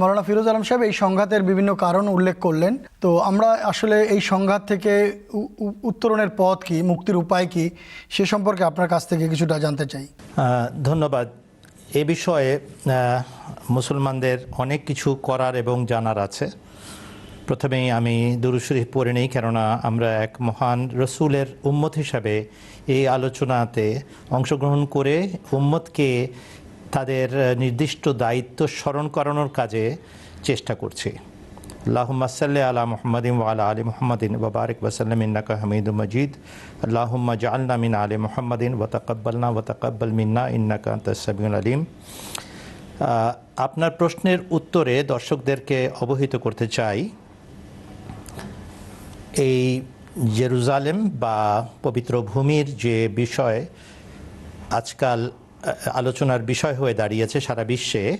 মাওলানা ফিরোজ আলম সাহেব এই সংঘাতের বিভিন্ন কারণ উল্লেখ করলেন। তো আমরা আসলে এই সংঘাত থেকে উত্তরণের পথ কি, মুক্তির উপায় কি, সে সম্পর্কে আপনার কাছ থেকে কিছুটা জানতে চাই। ধন্যবাদ। এ বিষয়ে মুসলমানদের অনেক কিছু করার এবং জানার আছে। প্রথমেই আমি দুরুশরীফ পড়ে নিই, কেননা আমরা এক মহান রসুলের উম্মত হিসাবে এই আলোচনাতে অংশগ্রহণ করে উম্মতকে তাদের নির্দিষ্ট দায়িত্ব স্মরণ করানোর কাজে চেষ্টা করছি। আল্লাহুম্মা আলা মুহাম্মাদিন ওয়া আলা আলি মুহাম্মাদিন ওয়া বারিক ওয়া সাল্লাম, ইন্নাকা হামিদুম মাজিদ। আল্লাহুম্মা জাআলনা মিন আলি মুহাম্মাদিন ওয়া তাকাব্বালনা ওয়া তাকাব্বাল মিন্না, ইন্নাকা আনতাস আলিম। আপনার প্রশ্নের উত্তরে দর্শকদেরকে অবহিত করতে চাই। এই জেরুজালেম বা পবিত্র ভূমির যে বিষয় আজকাল আলোচনার বিষয় হয়ে দাঁড়িয়েছে সারা বিশ্বে।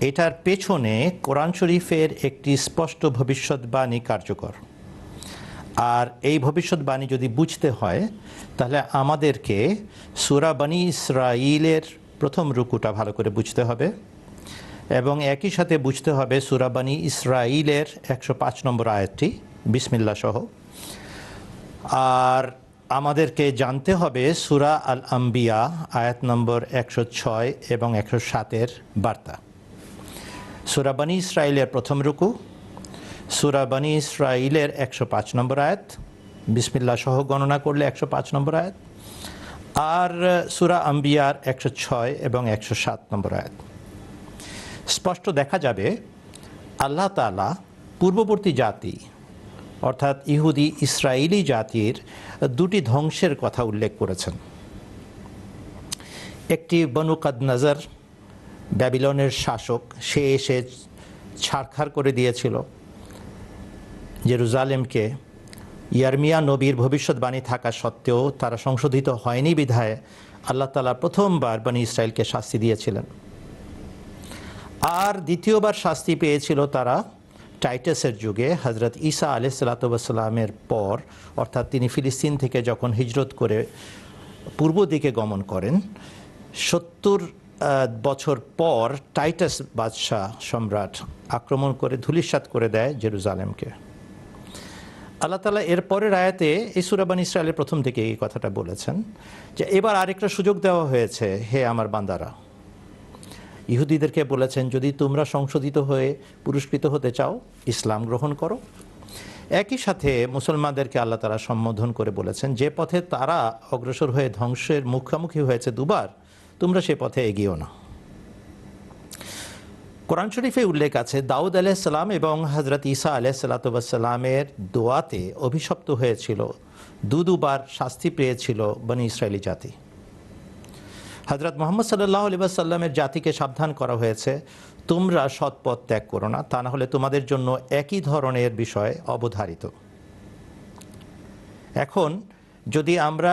এটার পেছনে কোরআন শরীফের একটি স্পষ্ট ভবিষ্যৎবাণী কার্যকর। আর এই ভবিষ্যৎবাণী যদি বুঝতে হয়, তাহলে আমাদেরকে সুরা বানী ইসরাইলের প্রথম রুকুটা ভালো করে বুঝতে হবে। এবং একই সাথে বুঝতে হবে সুরা বানী ইসরাইলের একশো পাঁচ নম্বর আয়াতটি বিসমিল্লা সহ। আর আমাদেরকে জানতে হবে সুরা আল আম্বিয়া আয়াত নম্বর একশো ছয় এবং একশো সাতের বার্তা। সুরা বানী ইসরাইলের প্রথম রুকু, সুরা বানী ইসরাইলের একশো পাঁচ নম্বর আয়াত। বিসমিল্লা সহ গণনা করলে একশো পাঁচ নম্বর আয়াত। আর সুরা আম্বিয়ার একশো ছয় এবং একশো সাত নম্বর আয়াত। স্পষ্ট দেখা যাবে, আল্লাহ তালা পূর্ববর্তী জাতি অর্থাৎ ইহুদি ইসরায়েলি জাতির দুটি ধ্বংসের কথা উল্লেখ করেছেন। একটি বনু কাদনাজার ব্যাবিলনের শাসক, সে এসে ছাড়খাড় করে দিয়েছিল জেরুজালেমকে। ইয়ারমিয়া নবীর ভবিষ্যৎবাণী থাকা সত্ত্বেও তারা সংশোধিত হয়নি বিধায় আল্লাহ তালা প্রথমবার বানী ইসরায়েলকে শাস্তি দিয়েছিলেন। আর দ্বিতীয়বার শাস্তি পেয়েছিল তারা টাইটাসের যুগে হজরত ঈসা আলি সাল্লাতামের পর, অর্থাৎ তিনি ফিলিস্তিন থেকে যখন হিজরত করে পূর্ব দিকে গমন করেন, সত্তর বছর পর টাইটাস বাদশাহ সম্রাট আক্রমণ করে ধুলিসাৎ করে দেয় জেরুজালেমকে। আল্লাহ তালা এর পরের আয়াতে এই সুরাবান ইসরায়েলের প্রথম থেকে এই কথাটা বলেছেন যে, এবার আরেকটা সুযোগ দেওয়া হয়েছে, হে আমার বান্দারা। ইহুদিদেরকে বলেছেন, যদি তোমরা সংশোধিত হয়ে পুরস্কৃত হতে চাও, ইসলাম গ্রহণ করো। একই সাথে মুসলমানদেরকে আল্লাহ তারা সম্বোধন করে বলেছেন, যে পথে তারা অগ্রসর হয়ে ধ্বংসের মুখোমুখি হয়েছে দুবার, তোমরা সে পথে এগিয়েও না কোরআন শরীফে উল্লেখ আছে, দাউদ আলাইসাল্লাম এবং হজরত ঈসা আলাইসাল্লাতামের দোয়াতে অভিশপ্ত হয়েছিল, দু দুবার শাস্তি পেয়েছিল বনি ইসরায়েলি জাতি। হজরত মোহাম্মদ সাল্লাহ আলিবাসাল্লামের জাতিকে সাবধান করা হয়েছে। তোমরা সৎপথ ত্যাগ করো না, তা না হলে তোমাদের জন্য একই ধরনের বিষয় অবধারিত। এখন যদি আমরা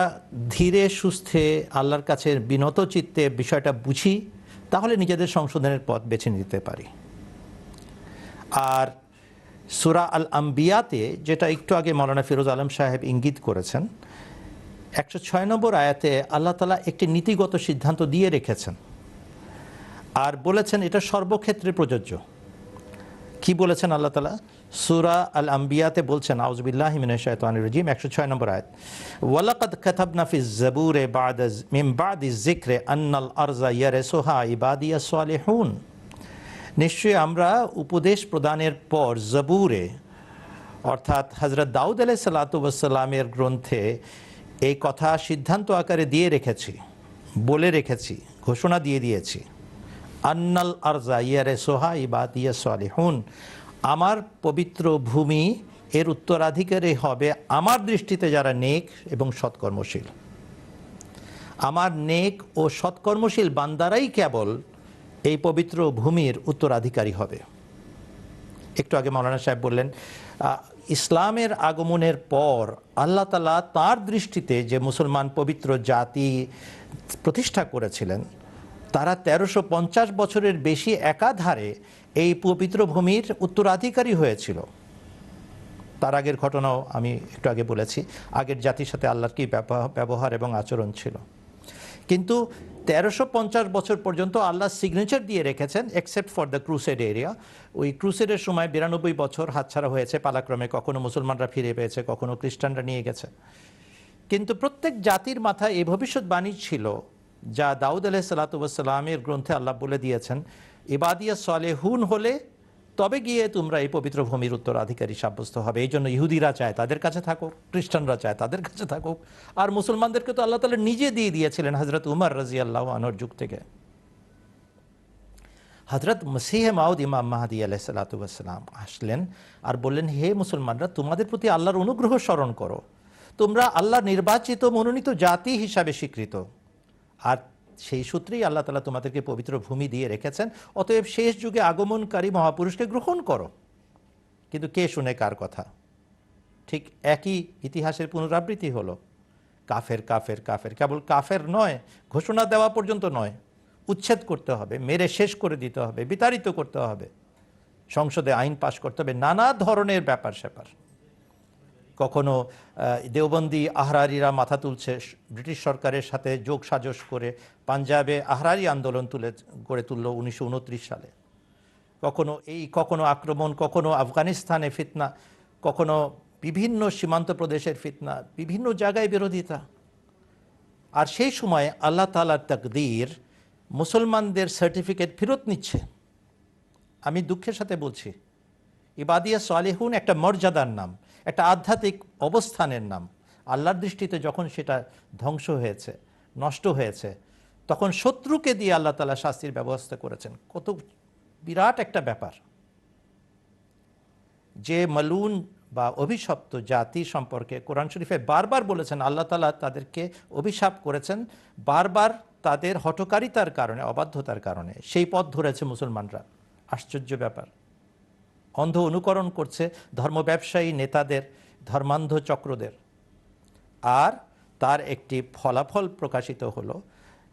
ধীরে সুস্থে আল্লাহর কাছে বিনত চিত্তে বিষয়টা বুঝি, তাহলে নিজেদের সংশোধনের পথ বেছে নিতে পারি। আর সুরা আল আম্বিয়াতে যেটা একটু আগে মৌলানা ফিরোজ আলম সাহেব ইঙ্গিত করেছেন একশো ছয় নম্বর আয়াতে আল্লাহ তালা একটি নীতিগত সিদ্ধান্ত দিয়ে রেখেছেন। আর বলেছেন এটা সর্বক্ষেত্রে প্রযোজ্য। কি বলেছেন আল্লাহ তালা? সুরা আল আম্বিয়াতে বলছেন আউজবিল্লাহ হিমিনাশায়তানির রাজিম একশো ছয় নম্বর আয়াত। ওয়ালাকাদ কাতাবনা ফি জাবুরে বাদ মিন বাদি যিকরে আন্নাল আরজা ইয়ারিসুহা ইবাদিয়া সালিহুন নিশ্চয়ই আমরা উপদেশ প্রদানের পর জবুরে অর্থাৎ হজরত দাউদ আলাই সাল্লাতুসাল্লামের গ্রন্থে এই কথা সিদ্ধান্ত আকারে দিয়ে রেখেছি, বলে রেখেছি, ঘোষণা দিয়ে দিয়েছি। আন্নাল আরজা ইয়ারে সোহা ইবাদ ইয়া সালিহুন, আমার পবিত্র ভূমি এর উত্তরাধিকারী হবে আমার দৃষ্টিতে যারা নেক এবং সৎকর্মশীল। আমার নেক ও সৎকর্মশীল বান্দারাই কেবল এই পবিত্র ভূমির উত্তরাধিকারী হবে। একটু আগে মৌলানা সাহেব বললেন ইসলামের আগমনের পর আল্লাহ তালা তার দৃষ্টিতে যে মুসলমান পবিত্র জাতি প্রতিষ্ঠা করেছিলেন, তারা তেরোশো পঞ্চাশ বছরের বেশি একাধারে এই পবিত্র ভূমির উত্তরাধিকারী হয়েছিল। তার আগের ঘটনাও আমি একটু আগে বলেছি, আগের জাতির সাথে আল্লাহর কি ব্যবহার এবং আচরণ ছিল। কিন্তু তেরোশো পঞ্চাশ বছর পর্যন্ত আল্লাহ সিগনেচার দিয়ে রেখেছেন except for the crusade area ওই ক্রুসেডের সময় বিরানব্বই বছর হাতছাড়া হয়েছে পালাক্রমে, কখনো মুসলমানরা ফিরে পেয়েছে, কখনো খ্রিস্টানরা নিয়ে গেছে। কিন্তু প্রত্যেক জাতির মাথায় এই ভবিষ্যৎবাণী ছিল, যা দাউদ আলাহ সালাতামের গ্রন্থে আল্লাহ বলে দিয়েছেন এবাদিয়া ইবাদিয়া সালেহুন হলে তবে গিয়ে তোমরা এই পবিত্র ভূমির উত্তরাধিকারী সাব্যস্ত হবে। এই জন্য ইহুদিরা চায় তাদের কাছে থাকুক, খ্রিস্টানরা চায় তাদের কাছে থাকুক। আর মুসলমানদেরকে তো আল্লাহ তালা নিজে দিয়ে দিয়েছিলেন হজরত উমর রাজি আল্লাহ আনোর যুগ থেকে। হজরত মসিহ মাউদ ইমাম মাহাদি আলাহ সালাতাম আসলেন আর বললেন, হে মুসলমানরা, তোমাদের প্রতি আল্লাহর অনুগ্রহ স্মরণ করো। তোমরা আল্লাহ নির্বাচিত মনোনীত জাতি হিসাবে স্বীকৃত। আর সেই সূত্রেই আল্লাহ তালা তোমাদেরকে পবিত্র ভূমি দিয়ে রেখেছেন। অতএব শেষ যুগে আগমনকারী মহাপুরুষকে গ্রহণ করো। কিন্তু কে শুনে কার কথা? ঠিক একই ইতিহাসের পুনরাবৃত্তি হলো। কাফের কাফের কাফের। কেবল কাফের নয়, ঘোষণা দেওয়া পর্যন্ত নয়। উচ্ছেদ করতে হবে, মেরে শেষ করে দিতে হবে, বিতাড়িত করতে হবে। সংসদে আইন পাশ করতে হবে, নানা ধরনের ব্যাপার স্যাপার কখনো দেওবন্দি আহরারিরা মাথা তুলছে ব্রিটিশ সরকারের সাথে যোগ সাজস করে পাঞ্জাবে আহরারি আন্দোলন তুলে, গড়ে তুললো উনিশশো সালে। কখনো এই, কখনো আক্রমণ, কখনো আফগানিস্তানে ফিতনা, কখনো বিভিন্ন সীমান্ত প্রদেশের ফিতনা, বিভিন্ন জায়গায় বিরোধিতা। আর সেই সময় আল্লাহ তালার তাকদীর মুসলমানদের সার্টিফিকেট ফেরত নিচ্ছে। আমি দুঃখের সাথে বলছি, ইবাদিয়া সালেহুন একটা মর্যাদার নাম। একটা আধ্যাত্মিক অবস্থানের নাম। আল্লাহর দৃষ্টিতে যখন সেটা ধ্বংস হয়েছে, নষ্ট হয়েছে, তখন শত্রুকে দিয়ে আল্লাহ তালা শাস্তির ব্যবস্থা করেছেন। কত বিরাট একটা ব্যাপার। যে মালুন বা অভিশপ্ত জাতি সম্পর্কে কোরআন শরীফে বারবার বলেছেন, আল্লাহ তালা তাদেরকে অভিশাপ করেছেন, বারবার তাদের হটকারিতার কারণে, অবাধ্যতার কারণে। সেই পথ ধরেছে মুসলমানরা। আশ্চর্য ব্যাপার। অন্ধ অনুকরণ করছে ধর্ম ব্যবসায়ী নেতাদের ধর্মান্ধ চক্রদের। আর তার একটি ফলাফল প্রকাশিত হলো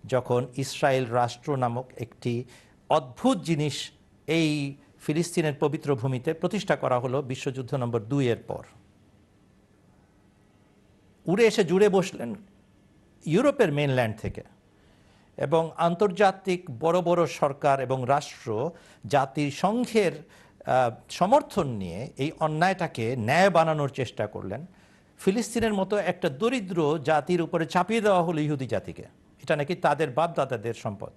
যখন ইসরায়েল রাষ্ট্র নামক একটি অদ্ভুত জিনিস এই ফিলিস্তিনের পবিত্র ভূমিতে প্রতিষ্ঠা করা হলো বিশ্বযুদ্ধ নম্বর দুইয়ের পর। উড়ে এসে জুড়ে বসলেন ইউরোপের মেনল্যান্ড থেকে এবং আন্তর্জাতিক বড় বড় সরকার এবং রাষ্ট্র জাতিসংঘের আহ, সমর্থন নিয়ে এই অন্যায়টাকে ন্যায় বানানোর চেষ্টা করলেন। ফিলিস্তিনের মতো একটা দরিদ্র জাতির উপরে চাপিয়ে দেওয়া হলো ইহুদি জাতিকে। এটা নাকি তাদের বাপদাদাদের সম্পদ।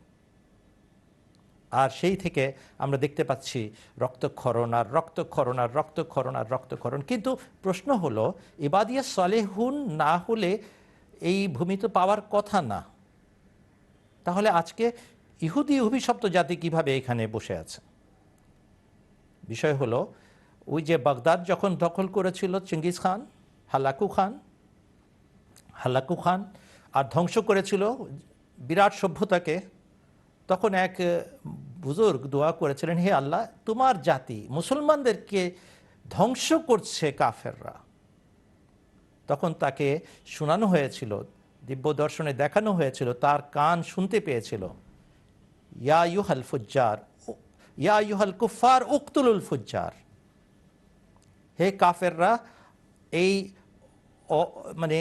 আর সেই থেকে আমরা দেখতে পাচ্ছি রক্তক্ষরণ আর রক্তক্ষরণ আর রক্তক্ষরণ আর রক্তক্ষরণ। কিন্তু প্রশ্ন হলো, ইবাদিয়া সালেহুন না হলে এই ভূমি তো পাওয়ার কথা না। তাহলে আজকে ইহুদি অভিশপ্ত জাতি কীভাবে এখানে বসে আছে? বিষয় হলো, ওই যে বাগদাদ যখন দখল করেছিল চিঙ্গিস খান, হালাকু খান হালাকু খান আর ধ্বংস করেছিল বিরাট সভ্যতাকে, তখন এক বুজুর্গ দোয়া করেছিলেন, হে আল্লাহ, তোমার জাতি মুসলমানদেরকে ধ্বংস করছে কাফেররা। তখন তাকে শোনানো হয়েছিল, দিব্য দর্শনে দেখানো হয়েছিল, তার কান শুনতে পেয়েছিল। ইয়া ইউহাল ফুজ্জার উ- ইয়া কুফার উক্তুলুল ফুজ্জার হে কাফেররা, এই মানে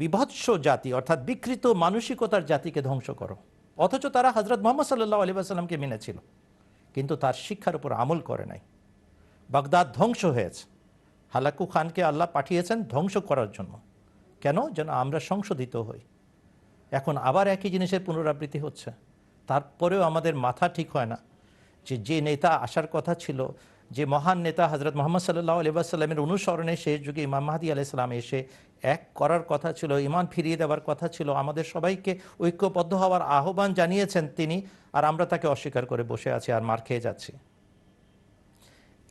বিভৎস জাতি, অর্থাৎ বিকৃত মানসিকতার জাতিকে ধ্বংস করো। অথচ তারা হজরত মোহাম্মদ সাল্লাহ আলী আসাল্লামকে মেনেছিল, কিন্তু তার শিক্ষার উপর আমল করে নাই। বাগদাদ ধ্বংস হয়েছে। হালাকু খানকে আল্লাহ পাঠিয়েছেন ধ্বংস করার জন্য। কেন? যেন আমরা সংশোধিত হই। এখন আবার একই জিনিসের পুনরাবৃত্তি হচ্ছে। তারপরেও আমাদের মাথা ঠিক হয় না। যে যে নেতা আসার কথা ছিল, যে মহান নেতা হজরত মোহাম্মদ সাল্লাহ আলিবাসাল্লামের অনুসরণে শেষ যুগে ইমাম মাহাদি আলাইসালাম এসে এক করার কথা ছিল ইমান ফিরিয়ে দেওয়ার কথা ছিল, আমাদের সবাইকে ঐক্যবদ্ধ হওয়ার আহ্বান জানিয়েছেন তিনি আর আমরা তাকে অস্বীকার করে বসে আছি আর মার খেয়ে যাচ্ছি।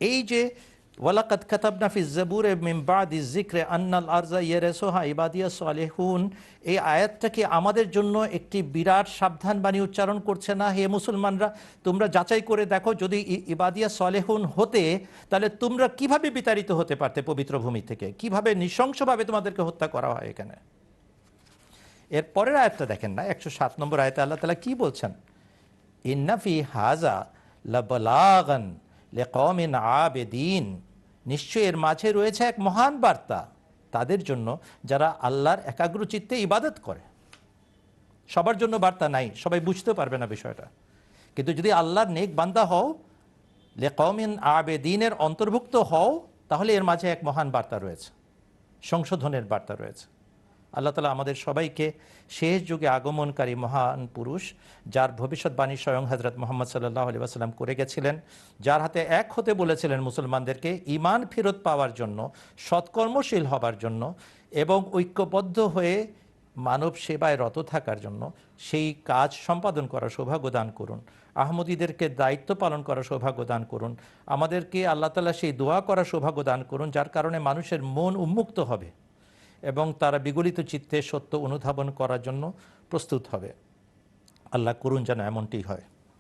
এই যে ওয়ালাকাত কাতাবনা ফি জাবুরে মিন বাদি যিকরে আন্নাল আরজা ইয়ারসুহা ইবাদিয়া সালেহুন এই আয়াতটা কি আমাদের জন্য একটি বিরাট সাবধান বাণী উচ্চারণ করছে না হে মুসলমানরা? তোমরা যাচাই করে দেখো, যদি ইবাদিয়া সালেহুন হতে, তাহলে তোমরা কীভাবে বিতাড়িত হতে পারতে পবিত্র ভূমি থেকে? কীভাবে নৃশংসভাবে তোমাদেরকে হত্যা করা হয় এখানে? এর পরের আয়াতটা দেখেন না, একশো সাত নম্বর আয়তে আল্লাহ তালা কি বলছেন? ইন্নাফি হাজা লাবলাগান লেকমিন আবেদিন। নিশ্চয় এর মাঝে রয়েছে এক মহান বার্তা। তাদের জন্য যারা আল্লাহর একাগ্র চিত্তে ইবাদত করে। সবার জন্য বার্তা নাই, সবাই বুঝতে পারবে না বিষয়টা। কিন্তু যদি আল্লাহর নেক বান্দা হও লে কমিন আবেদিনের অন্তর্ভুক্ত হও, তাহলে এর মাঝে এক মহান বার্তা রয়েছে। সংশোধনের বার্তা রয়েছে। আল্লাহ তালা আমাদের সবাইকে শেষ যুগে আগমনকারী মহান পুরুষ, যার ভবিষ্যৎবাণী স্বয়ং হজরত মোহাম্মদ সাল্লাহ আলি আসাল্লাম করে গেছিলেন, যার হাতে এক হতে বলেছিলেন মুসলমানদেরকে ইমান ফেরত পাওয়ার জন্য, সৎকর্মশীল হবার জন্য এবং ঐক্যবদ্ধ হয়ে মানব সেবায় রত থাকার জন্য সেই কাজ সম্পাদন করার সৌভাগ্য দান করুন। আহমদীদেরকে দায়িত্ব পালন করার সৌভাগ্য দান করুন। আমাদেরকে আল্লাহ তালা সেই দোয়া করার সৌভাগ্য দান করুন, যার কারণে মানুষের মন উন্মুক্ত হবে। এবং তারা বিগলিত চিত্তে সত্য অনুধাবন করার জন্য প্রস্তুত হবে। আল্লাহ করুন যেন এমনটি হয়।